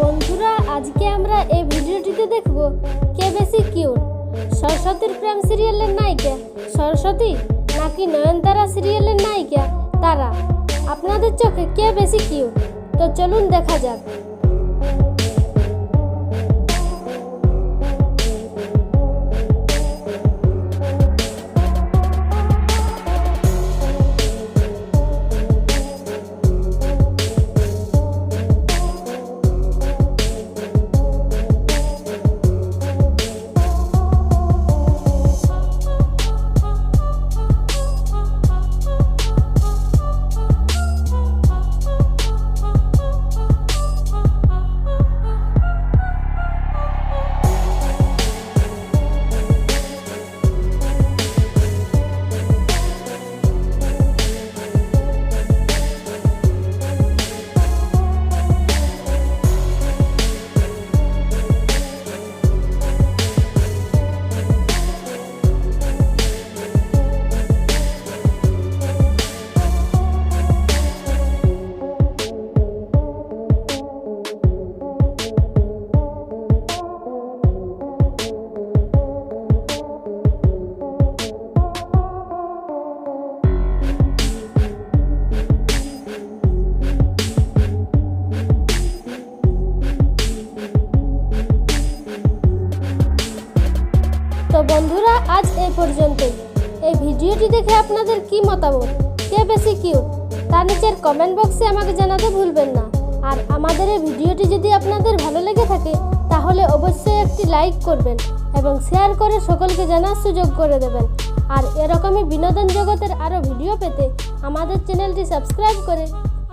বন্ধুরা, আজকে আমরা এই ভিডিওটিতে দেখব কে বেশি কিউট সরস্বতীর প্রেম সিরিয়ালের নায়িকা সরস্বতী নাকি নয়নতারা সিরিয়ালের নায়িকা তারা? আপনাদের চোখে কে বেশি কিউট তো চলুন দেখা যাক। তো বন্ধুরা, আজ এই পর্যন্তই। এই ভিডিওটি দেখে আপনাদের কি মতামত? কে বেশি কিউট তার নিচের কমেন্ট বক্সে আমাকে জানাতে ভুলবেন না। আর আমাদের এই ভিডিওটি যদি আপনাদের ভালো লেগে থাকে, তাহলে অবশ্যই একটি লাইক করবেন এবং শেয়ার করে সকলকে জানার সুযোগ করে দেবেন। আর এরকমই বিনোদন জগতের আরও ভিডিও পেতে আমাদের চ্যানেলটি সাবস্ক্রাইব করে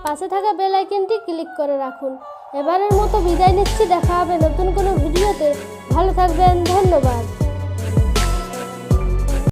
পাশে থাকা বেল আইকনটি ক্লিক করে রাখুন। এবারের মতো বিদায় নিচ্ছি, দেখা হবে নতুন কোনো ভিডিওতে। ভালো থাকবেন, ধন্যবাদ।